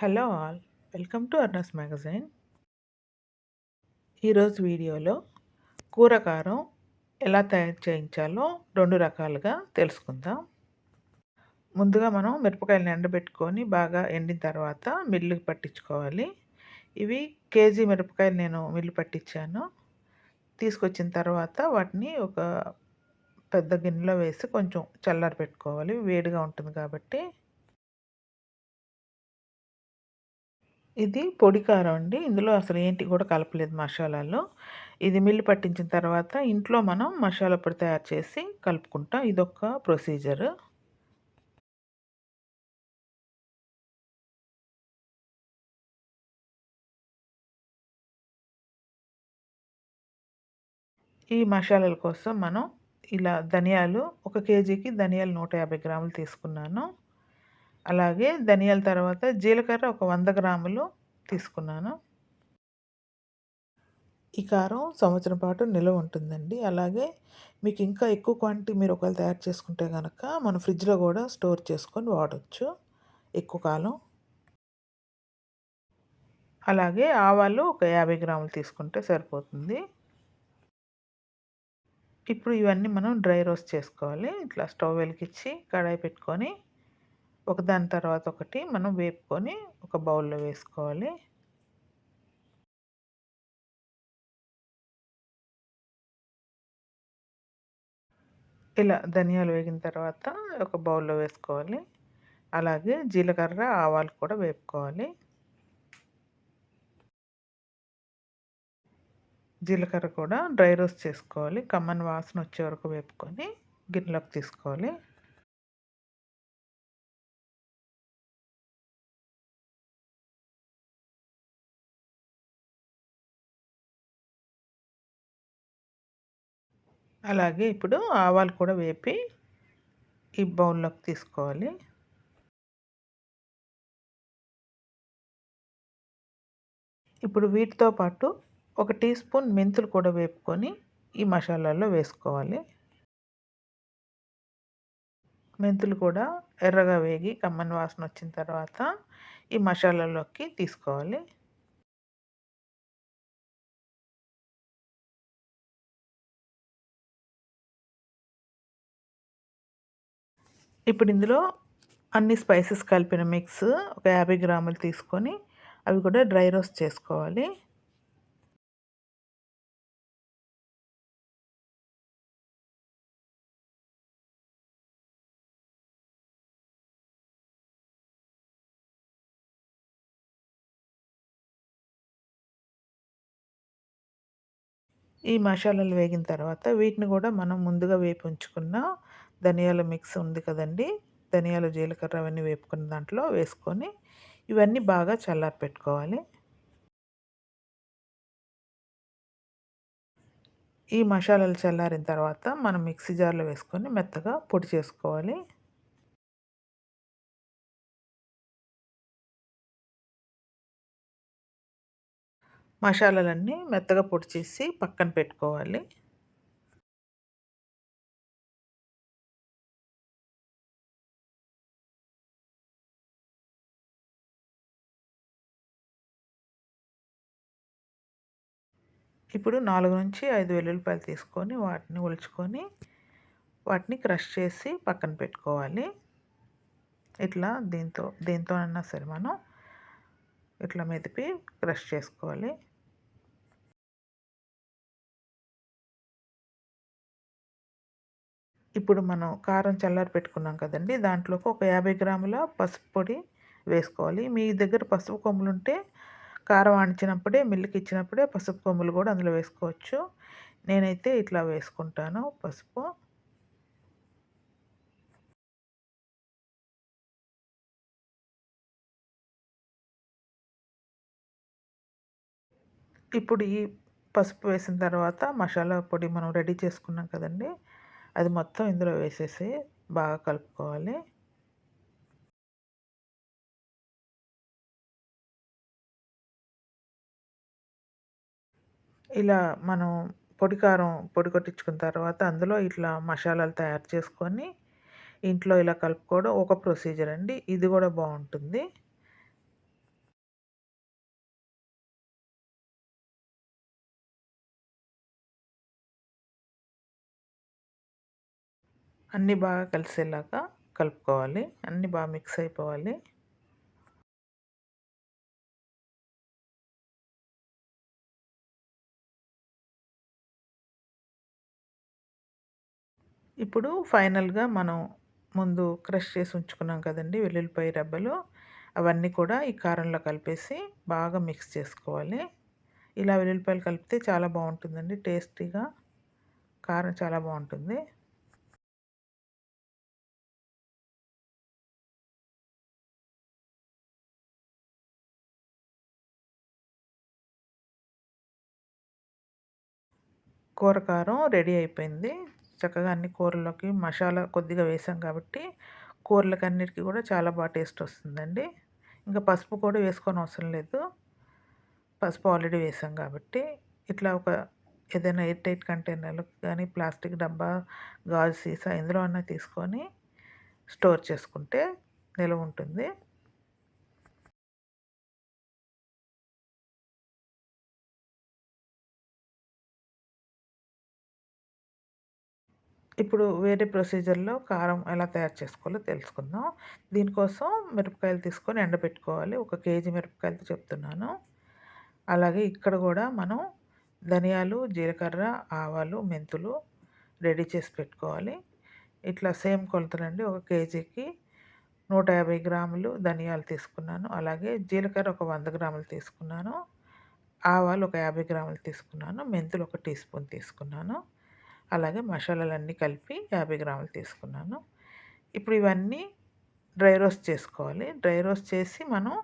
Hello all welcome to అర్నస్ magazine. ఈరోజు వీడియోలో కూర కారం ఎలా తయారు చేయించాలో రెండు రకాలుగా తెలుసుకుందాం. ముందుగా మనం మిరపకాయలను ఎండబెట్టుకొని బాగా ఎండిన తర్వాత మిల్లుకి పట్టించుకోవాలి. ఇవి కేజీ మిరపకాయలు నేను మిల్లు పట్టించాను. తీసుకొచ్చిన తర్వాత వాటిని ఒక పెద్ద గిన్నెలో వేసి కొంచెం చల్లారి పెట్టుకోవాలి వేడిగా ఉంటుంది కాబట్టి ఇది పొడి కారం అండి. ఇందులో అసలు ఏంటి కూడా కలపలేదు మసాలాలో. ఇది మిల్లు పట్టించిన తర్వాత ఇంట్లో మనం మసాలా పొడి తయారు చేసి కలుపుకుంటాం. ఇదొక ప్రొసీజర్. ఈ మసాలాల కోసం మనం ఇలా ధనియాలు ఒక కేజీకి ధనియాలు నూట యాభై గ్రాములు తీసుకున్నాను. అలాగే ధనియాల తర్వాత జీలకర్ర ఒక వంద గ్రాములు తీసుకున్నాను. ఈ కారం సంవత్సరం పాటు నిల్వ ఉంటుందండి. అలాగే మీకు ఇంకా ఎక్కువ క్వాంటిటీ మీరు ఒకవేళ తయారు చేసుకుంటే కనుక మన ఫ్రిడ్జ్లో కూడా స్టోర్ చేసుకొని వాడచ్చు ఎక్కువ కాలం. అలాగే ఆవాలు ఒక యాభై గ్రాములు తీసుకుంటే సరిపోతుంది. ఇప్పుడు ఇవన్నీ మనం డ్రై రోస్ట్ చేసుకోవాలి. ఇట్లా స్టవ్ వెలిగించి కడాయి పెట్టుకొని ఒకదాని తర్వాత ఒకటి మనం వేపుకొని ఒక బౌల్లో వేసుకోవాలి. ఇలా ధనియాలు వేగిన తర్వాత ఒక బౌల్లో వేసుకోవాలి. అలాగే జీలకర్ర ఆవాలు కూడా వేపుకోవాలి. జీలకర్ర కూడా డ్రై రోస్ట్ చేసుకోవాలి. కమ్మని వాసన వచ్చే వరకు వేపుకొని గిన్నెలోకి తీసుకోవాలి. అలాగే ఇప్పుడు ఆవాలు కూడా వేపి ఈ బౌల్లోకి తీసుకోవాలి. ఇప్పుడు వీటితో పాటు ఒక టీ స్పూన్ మెంతులు కూడా వేపుకొని ఈ మసాలాల్లో వేసుకోవాలి. మెంతులు కూడా ఎర్రగా వేగి కమ్మని వాసన వచ్చిన తర్వాత ఈ మసాలాలోకి తీసుకోవాలి. ఇప్పుడు ఇందులో అన్ని స్పైసెస్ కలిపిన మిక్స్ ఒక యాభై గ్రాములు తీసుకొని అవి కూడా డ్రై రోస్ట్ చేసుకోవాలి. ఈ మసాలాలు వేగిన తర్వాత వీటిని కూడా మనం ముందుగా వేపి ఉంచుకున్న ధనియాల మిక్స్ ఉంది కదండి. ధనియాలు జీలకర్ర అవన్నీ వేపుకున్న దాంట్లో వేసుకొని ఇవన్నీ బాగా చల్లారి పెట్టుకోవాలి. ఈ మసాలాలు చల్లారిన తర్వాత మనం మిక్సీ జార్లో వేసుకొని మెత్తగా పొడి చేసుకోవాలి. మసాలాలన్నీ మెత్తగా పొడి చేసి పక్కన పెట్టుకోవాలి. ఇప్పుడు నాలుగు నుంచి ఐదు వెల్లుల్లిపాయలు తీసుకొని వాటిని ఒలుచుకొని వాటిని క్రష్ చేసి పక్కన పెట్టుకోవాలి. ఇట్లా దీంతో దీంతోనన్నా సరే మనం ఇట్లా మెదిపి క్రష్ చేసుకోవాలి. ఇప్పుడు మనం కారం చల్లారి పెట్టుకున్నాం కదండి దాంట్లోకి ఒక యాభై గ్రాముల పసుపు పొడి వేసుకోవాలి. మీ దగ్గర పసుపు కొమ్ములు ఉంటే కారం ఆడించినప్పుడే మిల్లుకి ఇచ్చినప్పుడే పసుపు కొమ్ములు కూడా అందులో వేసుకోవచ్చు. నేనైతే ఇట్లా వేసుకుంటాను పసుపు. ఇప్పుడు ఈ పసుపు వేసిన తర్వాత మసాలా పొడి మనం రెడీ చేసుకున్నాం కదండి అది మొత్తం ఇందులో వేసేసి బాగా కలుపుకోవాలి. ఇలా మనం పొడి కారం పొడి కొట్టించుకున్న తర్వాత అందులో ఇట్లా మసాలాలు తయారు చేసుకొని ఇంట్లో ఇలా కలుపుకోవడం ఒక ప్రొసీజర్ అండి. ఇది కూడా బాగుంటుంది. అన్నీ బాగా కలిసేలాగా కలుపుకోవాలి. అన్నీ బాగా మిక్స్ అయిపోవాలి. ఇప్పుడు ఫైనల్గా మనం ముందు క్రష్ చేసి ఉంచుకున్నాం కదండి వెల్లుల్లిపాయ రెబ్బలు. అవన్నీ కూడా ఈ కారంలో కలిపేసి బాగా మిక్స్ చేసుకోవాలి. ఇలా వెల్లుల్లిపాయలు కలిపితే చాలా బాగుంటుందండి టేస్టీగా. కారం చాలా బాగుంటుంది. కూర కారం రెడీ అయిపోయింది. చక్కగా అన్ని కూరలోకి మసాలా కొద్దిగా వేసాం కాబట్టి కూరలకి అన్నిటికీ కూడా చాలా బాగా టేస్ట్ వస్తుందండి. ఇంకా పసుపు కూడా వేసుకొని అవసరం లేదు. పసుపు ఆల్రెడీ వేసాం కాబట్టి ఇట్లా ఒక ఏదైనా ఎయిర్ టైట్ కంటైనర్లు కానీ ప్లాస్టిక్ డబ్బా గాజు సీసా ఇందులో అన్నా తీసుకొని స్టోర్ చేసుకుంటే నిల్వ ఉంటుంది. ఇప్పుడు వేరే ప్రొసీజర్లో కారం ఎలా తయారు చేసుకోవాలో తెలుసుకుందాం. దీనికోసం మిరపకాయలు తీసుకొని ఎండబెట్టుకోవాలి. ఒక కేజీ మిరపకాయలతో చెప్తున్నాను. అలాగే ఇక్కడ కూడా మనం ధనియాలు జీలకర్ర ఆవాలు మెంతులు రెడీ చేసి పెట్టుకోవాలి. ఇట్లా సేమ్ కొలతలండి. ఒక కేజీకి నూట యాభై గ్రాములు ధనియాలు తీసుకున్నాను. అలాగే జీలకర్ర ఒక వంద గ్రాములు తీసుకున్నాను. ఆవాలు ఒక యాభై గ్రాములు తీసుకున్నాను. మెంతులు ఒక టీ స్పూన్ తీసుకున్నాను. అలాగే మసాలాలన్నీ కలిపి యాభై గ్రాములు తీసుకున్నాను. ఇప్పుడు ఇవన్నీ డ్రై రోస్ట్ చేసుకోవాలి. డ్రై రోస్ట్ చేసి మనం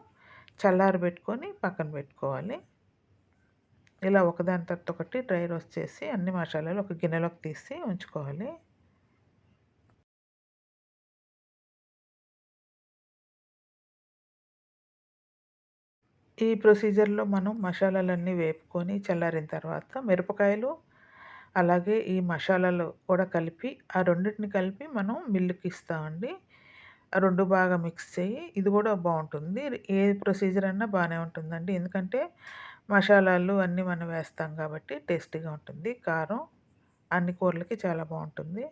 చల్లారి పెట్టుకొని పక్కన పెట్టుకోవాలి. ఇలా ఒకదాని తర్వాత ఒకటి డ్రై రోస్ట్ చేసి అన్ని మసాలాలు ఒక గిన్నెలోకి తీసి ఉంచుకోవాలి. ఈ ప్రొసీజర్లో మనం మసాలాలన్నీ వేపుకొని చల్లారిన తర్వాత మిరపకాయలు అలాగే ఈ మసాలాలు కూడా కలిపి ఆ రెండింటిని కలిపి మనం మిల్లుకి ఇస్తామండి. రెండు బాగా మిక్స్ చేయి ఇది కూడా బాగుంటుంది. ఏ ప్రొసీజర్ అన్నా బాగానే ఉంటుందండి. ఎందుకంటే మసాలాలు అన్నీ మనం వేస్తాం కాబట్టి టేస్టీగా ఉంటుంది. కారం అన్ని కూరలకి చాలా బాగుంటుంది.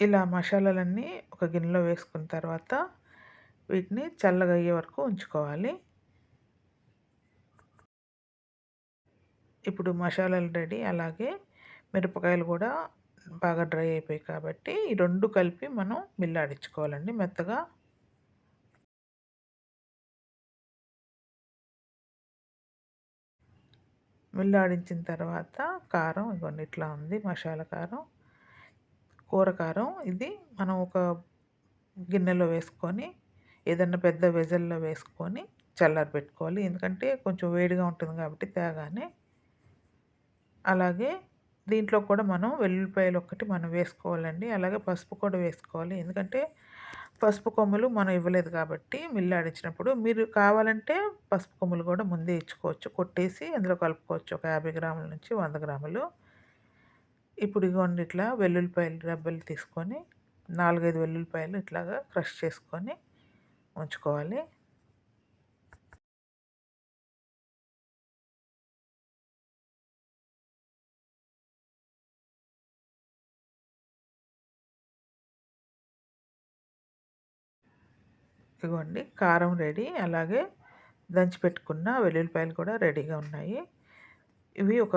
ఇలా మసాలాలన్నీ ఒక గిన్నెలో వేసుకున్న తర్వాత వీటిని చల్లగా అయ్యే వరకు ఉంచుకోవాలి. ఇప్పుడు మసాలాలు రెడీ. అలాగే మిరపకాయలు కూడా బాగా డ్రై అయిపోయాయి కాబట్టి ఈ రెండు కలిపి మనం మిల్లాడించుకోవాలండి మెత్తగా. మిల్లాడించిన తర్వాత కారం ఇగోండి ఇట్లా ఉంది మసాలా కారం. కూర కారం ఇది మనం ఒక గిన్నెలో వేసుకొని ఏదన్నా పెద్ద వెజల్లో వేసుకొని చల్లారి పెట్టుకోవాలి. ఎందుకంటే కొంచెం వేడిగా ఉంటుంది కాబట్టి తేగానే. అలాగే దీంట్లో కూడా మనం వెల్లుల్లిపాయలు ఒక్కటి మనం వేసుకోవాలండి. అలాగే పసుపు కూడా వేసుకోవాలి. ఎందుకంటే పసుపు కొమ్ములు మనం ఇవ్వలేదు కాబట్టి మిల్లు ఆడించినప్పుడు మీరు కావాలంటే పసుపు కొమ్ములు కూడా ముందే ఇచ్చుకోవచ్చు. కొట్టేసి అందులో కలుపుకోవచ్చు. ఒక యాభై గ్రాముల నుంచి వంద గ్రాములు. ఇప్పుడు ఇగోండి ఇట్లా వెల్లుల్లిపాయలు రెబ్బలు తీసుకొని నాలుగైదు వెల్లుల్లిపాయలు ఇట్లాగా క్రష్ చేసుకొని ఉంచుకోవాలి. ఇదిగోండి కారం రెడీ. అలాగే దంచి పెట్టుకున్న వెల్లుల్లిపాయలు కూడా రెడీగా ఉన్నాయి. ఇవి ఒక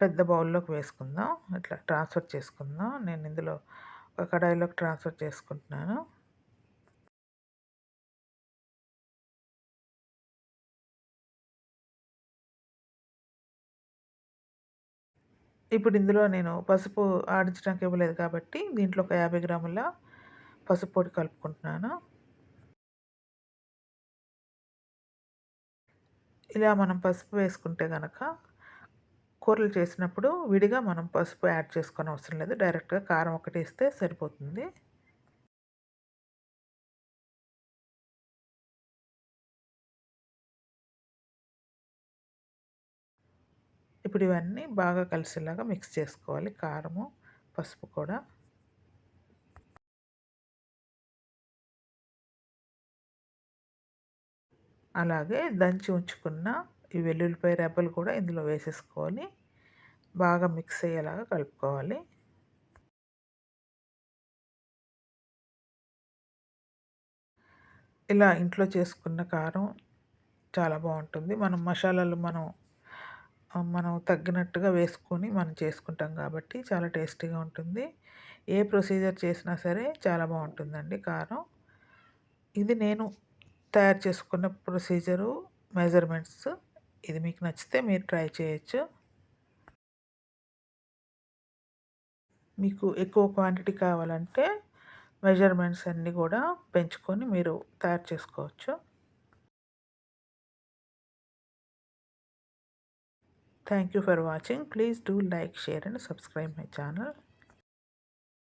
పెద్ద బౌల్లోకి వేసుకుందాం. ఇట్లా ట్రాన్స్ఫర్ చేసుకుందాం. నేను ఇందులో ఒక కడాయిలోకి ట్రాన్స్ఫర్ చేసుకుంటున్నాను. ఇప్పుడు ఇందులో నేను పసుపు ఆడించడానికి ఇవ్వలేదు కాబట్టి దీంట్లో ఒక యాభై గ్రాముల పసుపు పొడి కలుపుకుంటున్నాను. ఇలా మనం పసుపు వేసుకుంటే కనుక కూరలు చేసినప్పుడు విడిగా మనం పసుపు యాడ్ చేసుకొని అవసరం లేదు. డైరెక్ట్గా కారం ఒకటి వేస్తే సరిపోతుంది. ఇప్పుడు ఇవన్నీ బాగా కలిసేలాగా మిక్స్ చేసుకోవాలి. కారము పసుపు కూడా. అలాగే దంచి ఉంచుకున్న ఈ వెల్లుల్లిపాయ రెబ్బలు కూడా ఇందులో వేసేసుకోవాలి. బాగా మిక్స్ అయ్యేలాగా కలుపుకోవాలి. ఇలా ఇంట్లో చేసుకున్న కారం చాలా బాగుంటుంది. మనం మసాలాలు మనం మనం తగ్గినట్టుగా వేసుకొని మనం చేసుకుంటాం కాబట్టి చాలా టేస్టీగా ఉంటుంది. ఏ ప్రొసీజర్ చేసినా సరే చాలా బాగుంటుందండి కారం. ఇది నేను తయారు చేసుకున్న ప్రొసీజరు మెజర్మెంట్స్ ఇది మీకు నచ్చితే మీరు ట్రై చేయొచ్చు. మీకు ఎక్కువ క్వాంటిటీ కావాలంటే మెజర్మెంట్స్ అన్నీ కూడా పెంచుకొని మీరు తయారు చేసుకోవచ్చు. Thank you for watching please do like share and subscribe my channel